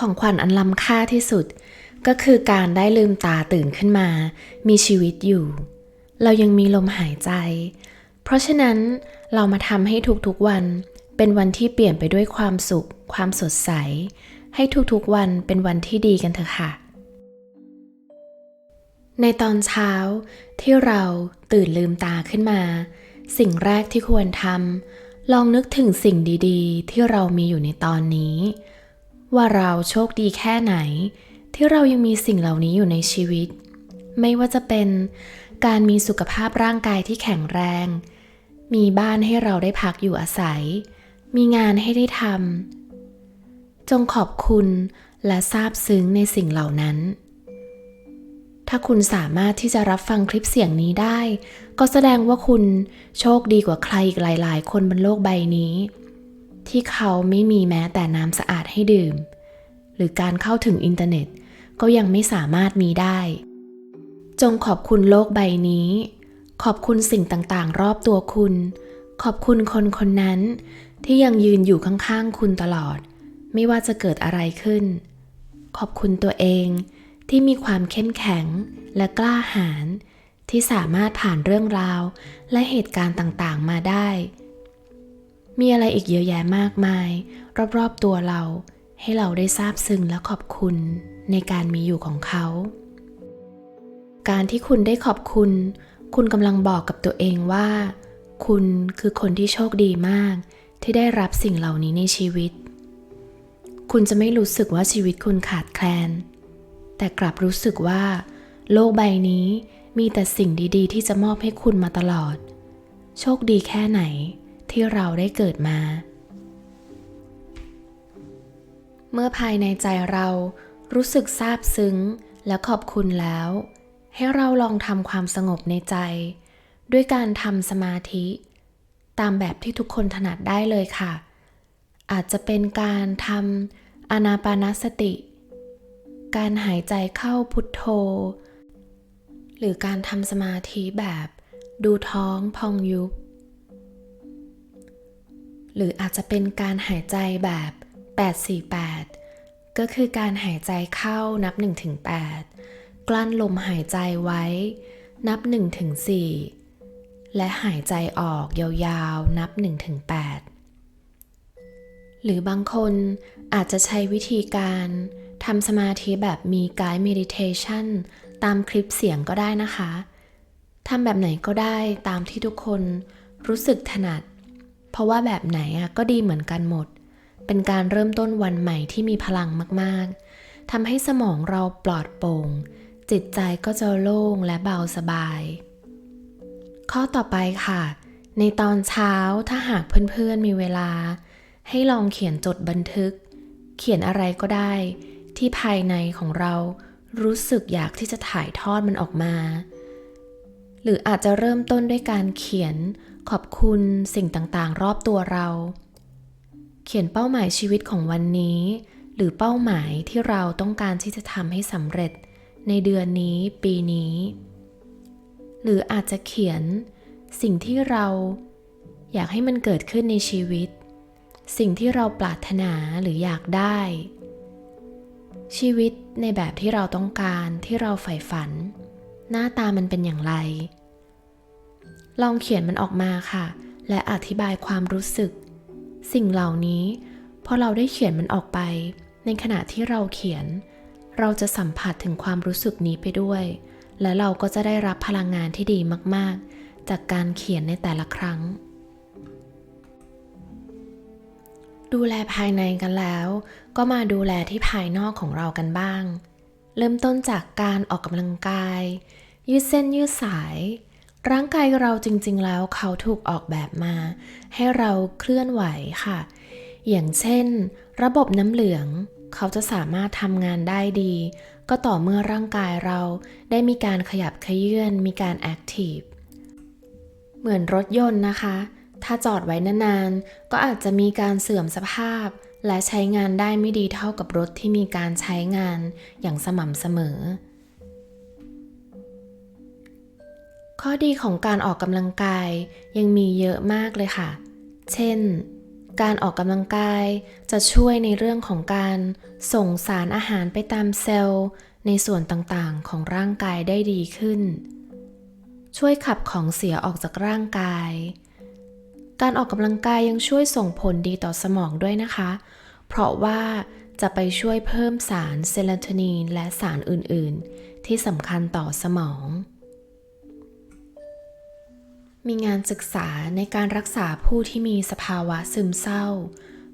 ของขวัญอันล้ำค่าที่สุด ก็คือการได้ลืมตาตื่นขึ้นมา มีชีวิตอยู่ เรายังมีลมหายใจ เพราะฉะนั้นเรามาทำให้ทุกๆวัน เป็นวันที่เปลี่ยนไปด้วยความสุข ความสดใส ให้ทุกๆวันเป็นวันที่ดีกันเถอะค่ะ ในตอนเช้าที่เราตื่นลืมตาขึ้นมา สิ่งแรกที่ควรทำลองนึกถึงสิ่งดีๆ ที่เรามีอยู่ในตอนนี้ ว่าเราโชคดีแค่ไหน ที่เรายังมีสิ่งเหล่านี้อยู่ในชีวิต ไม่ว่าจะเป็นการมีสุขภาพร่างกายที่แข็งแรง มีบ้านให้เราได้พักอยู่อาศัย มีงานให้ได้ทำจงขอบคุณและซาบซึ้งในสิ่งเหล่านั้น ถ้าคุณสามารถที่จะรับฟังคลิปเสียงนี้ได้ ก็แสดงว่าคุณโชคดีกว่าใครอีกหลาย ๆ คนบนโลกใบนี้ ที่เขาไม่มีแม้แต่น้ำสะอาดให้ดื่ม หรือการเข้าถึงอินเทอร์เน็ตก็ยังไม่สามารถมีได้ จงขอบคุณโลกใบนี้ ขอบคุณสิ่งต่างๆ รอบตัวคุณ ขอบคุณคนคนนั้นที่ยังยืนอยู่ข้างๆคุณตลอด ไม่ว่าจะเกิดอะไรขึ้น ขอบคุณตัวเองที่มีความเข้มแข็งและกล้าหาญที่สามารถผ่านเรื่องราวและเหตุการณ์ต่างๆ มาได้ มีอะไรอีกเยอะแยะมากมาย รอบๆตัวเรา ให้เราได้ซาบซึ้งและขอบคุณในการมีอยู่ของเขา การที่คุณได้ขอบคุณ คุณกำลังบอกกับตัวเองว่า คุณคือคนที่โชคดีมาก ที่ได้รับสิ่งเหล่านี้ในชีวิต คุณจะไม่รู้สึกว่าชีวิตคุณขาดแคลน แต่กลับรู้สึกว่า โลกใบนี้มีแต่สิ่งดีๆ ที่จะมอบให้คุณมาตลอด โชคดีแค่ไหน ที่เราได้เกิดมา เมื่อภายในใจเรารู้สึกซาบซึ้งและขอบคุณแล้ว ให้เราลองทำความสงบในใจ ด้วยการทำสมาธิ ตามแบบที่ทุกคนถนัดได้เลยค่ะ อาจจะเป็นการทำอนาปานสติ การหายใจเข้าพุทโธ หรือการทำสมาธิแบบดูท้องพองยุบ หรืออาจจะเป็นการหายใจแบบ 848 ก็คือการหายใจเข้านับ 1-8 กลั้นลมหายใจไว้ นับ 1-4 และหายใจออกยาวๆ นับ 1-8 หรือบางคนอาจจะใช้วิธีการทำสมาธิแบบมีไกาย meditation ตามคลิปเสียงก็ได้นะคะ ทำแบบไหนก็ได้ตามที่ทุกคนรู้สึกถนัด เพราะว่าแบบไหนอะก็ดีเหมือนกันหมด เป็นการเริ่มต้นวันใหม่ที่มีพลังมากๆทำให้สมองเราปลอดโปร่ง จิตใจก็จะโล่งและเบาสบาย ข้อต่อไปค่ะ ในตอนเช้าถ้าหากเพื่อนๆมีเวลา ให้ลองเขียนจดบันทึก เขียนอะไรก็ได้ ที่ภายในของเรารู้สึกอยากที่จะถ่ายทอดมันออกมา หรืออาจจะเริ่มต้นด้วยการเขียนขอบคุณสิ่งต่างๆ รอบตัวเรา เขียนเป้าหมายชีวิตของวันนี้ หรือเป้าหมายที่เราต้องการที่จะทำให้สำเร็จ ในเดือนนี้ปีนี้ หรืออาจจะเขียนสิ่งที่เราอยากให้มันเกิดขึ้นในชีวิต สิ่งที่เราปรารถนาหรืออยากได้ ชีวิตในแบบที่เราต้องการที่เราใฝ่ฝัน หน้าตามันเป็นอย่างไร ลองเขียนมันออกมาค่ะ และอธิบายความรู้สึก สิ่งเหล่านี้พอเราได้เขียนมันออกไป ในขณะที่เราเขียน เราจะสัมผัสถึงความรู้สึกนี้ไปด้วย และเราก็จะได้รับพลังงานที่ดีมาก ๆ จากการเขียนในแต่ละครั้ง ดูแลภายในกันแล้ว ก็มาดูแลที่ภายนอกของเรากันบ้าง เริ่มต้นจากการออกกำลังกาย ยืดเส้นยืดสาย ร่างกายเราจริงๆ แล้วเขาถูกออกแบบมา ให้เราเคลื่อนไหวค่ะ อย่างเช่น ระบบน้ำเหลือง เขาจะสามารถทำงานได้ดี ก็ต่อเมื่อร่างกายเราได้มีการขยับขยื่นมีการแอคทีฟเหมือนรถยนต์นะคะ ถ้าจอดไว้นานๆ ก็อาจจะมีการเสื่อมสภาพ และใช้งานได้ไม่ดีเท่ากับรถที่มีการใช้งานอย่างสม่ำเสมอ ข้อดีของการออกกำลังกายยังมีเยอะมากเลยค่ะ เช่น การออกกำลังกายจะช่วยในเรื่องของการส่งสารอาหารไปตามเซลล์ ในส่วนต่างๆของร่างกายได้ดีขึ้น ช่วยขับของเสียออกจากร่างกาย การออกกำลังกายยังช่วยส่งผลดีต่อสมองด้วยนะคะ เพราะว่าจะไปช่วยเพิ่มสารเซโรโทนินและสารอื่น ๆ ที่สำคัญต่อสมอง มีงานศึกษาในการรักษาผู้ที่มีสภาวะซึมเศร้า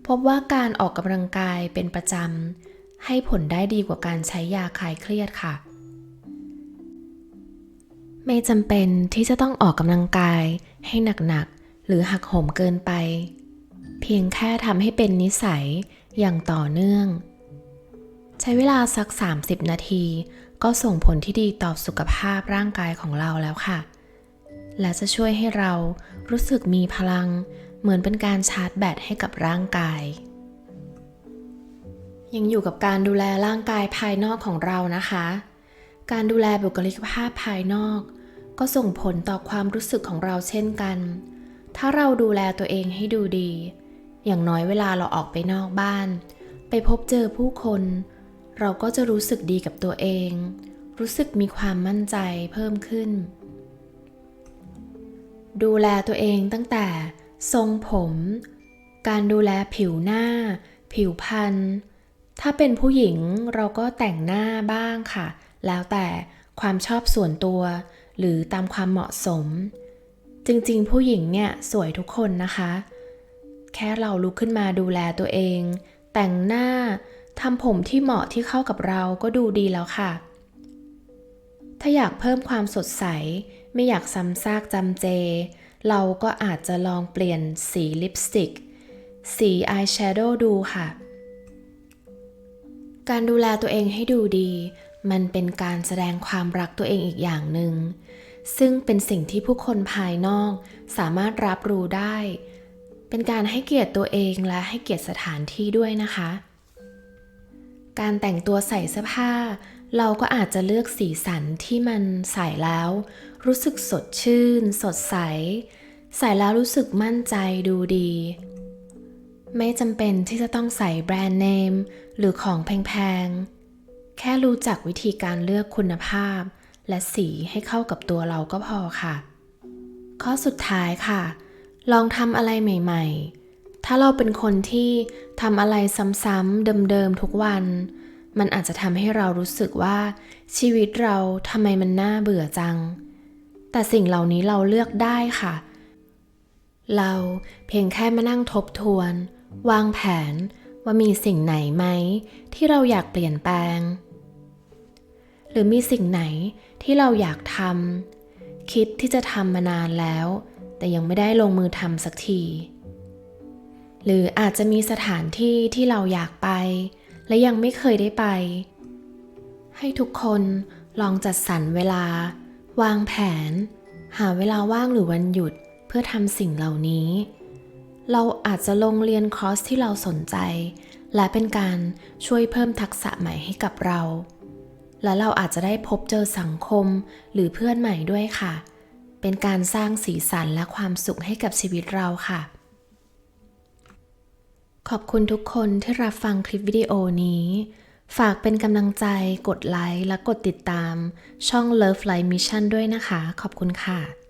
พบว่าการออกกำลังกายเป็นประจำให้ผลได้ดีกว่าการใช้ยาคลายเครียดค่ะ ไม่จำเป็นที่จะต้องออกกำลังกายให้หนักๆ หรือหักโหมเกินไป เพียงแค่ทำให้เป็นนิสัยอย่างต่อเนื่อง ใช้เวลาสัก 30 นาที ก็ส่งผลที่ดีต่อสุขภาพร่างกายของเราแล้วค่ะ และจะช่วยให้เรารู้สึกมีพลัง เหมือนเป็นการชาร์จแบตให้กับร่างกาย ยังอยู่กับการดูแลร่างกายภายนอกของเรานะคะ การดูแลบุคลิกภาพภายนอก ก็ส่งผลต่อความรู้สึกของเราเช่นกัน ถ้าเราดูแลตัวเองให้ดูดี อย่างน้อยเวลาเราออกไปนอกบ้าน ไปพบเจอผู้คน เราก็จะรู้สึกดีกับตัวเอง รู้สึกมีความมั่นใจเพิ่มขึ้น ดูแลตัวเองตั้งแต่ทรงผม การดูแลผิวหน้า ผิวพรรณถ้าเป็นผู้หญิงเราก็แต่งหน้าบ้างค่ะ แล้วแต่ความชอบส่วนตัว หรือตามความเหมาะสม จริงๆ ผู้หญิงเนี่ยสวยทุกคนนะคะ แค่เราลุกขึ้นมาดูแลตัวเอง แต่งหน้าทำผมที่เหมาะที่เข้ากับเราก็ดูดีแล้วค่ะ ถ้าอยากเพิ่มความสดใส ไม่อยากซ้ำซากจำเจ เราก็อาจจะลองเปลี่ยนสีลิปสติก สีอายแชโดว์ดูค่ะ การดูแลตัวเองให้ดูดี มันเป็นการแสดงความรักตัวเองอีกอย่างหนึ่ง ซึ่งเป็นสิ่งที่ผู้คนภายนอกสามารถรับรู้ได้ เป็นการให้เกียรติตัวเองและให้เกียรติสถานที่ด้วยนะคะ การแต่งตัวใส่เสื้อผ้า เราก็อาจจะเลือกสีสันที่มันใส่แล้ว รู้สึกสดชื่น สดใส ใส่แล้วรู้สึกมั่นใจดูดี ไม่จำเป็นที่จะต้องใส่แบรนด์เนมหรือของแพงๆ แค่รู้จักวิธีการเลือกคุณภาพ และสีให้เข้ากับตัวเราก็พอค่ะ ข้อสุดท้ายค่ะ ลองทำอะไรใหม่ๆ ถ้าเราเป็นคนที่ทำอะไรซ้ำๆเดิมๆทุกวัน มันอาจจะทำให้เรารู้สึกว่าชีวิตเราทำไมมันน่าเบื่อจัง แต่สิ่งเหล่านี้เราเลือกได้ค่ะ เราเพียงแค่มานั่งทบทวน วางแผนว่ามีสิ่งไหนไหม ที่เราอยากเปลี่ยนแปลง หรือมีสิ่งไหนที่เราอยากทำคิดที่จะทำมานานแล้ว แต่ยังไม่ได้ลงมือทำสักที หรืออาจจะมีสถานที่ที่เราอยากไป และยังไม่เคยได้ไป ให้ทุกคนลองจัดสรรเวลา วางแผน หาเวลาว่างหรือวันหยุดเพื่อทำสิ่งเหล่านี้ เราอาจจะลงเรียนคอร์สที่เราสนใจ และเป็นการช่วยเพิ่มทักษะใหม่ให้กับเรา และเราอาจจะได้พบเจอสังคมหรือเพื่อนใหม่ด้วยค่ะ เป็นการสร้างสีสันและความสุขให้กับชีวิตเราค่ะ ขอบคุณทุกคนที่รับฟังคลิปวิดีโอนี้ ฝากเป็นกำลังใจ กดไลค์และกดติดตาม ช่อง Love Life Mission ด้วยนะคะ ขอบคุณค่ะ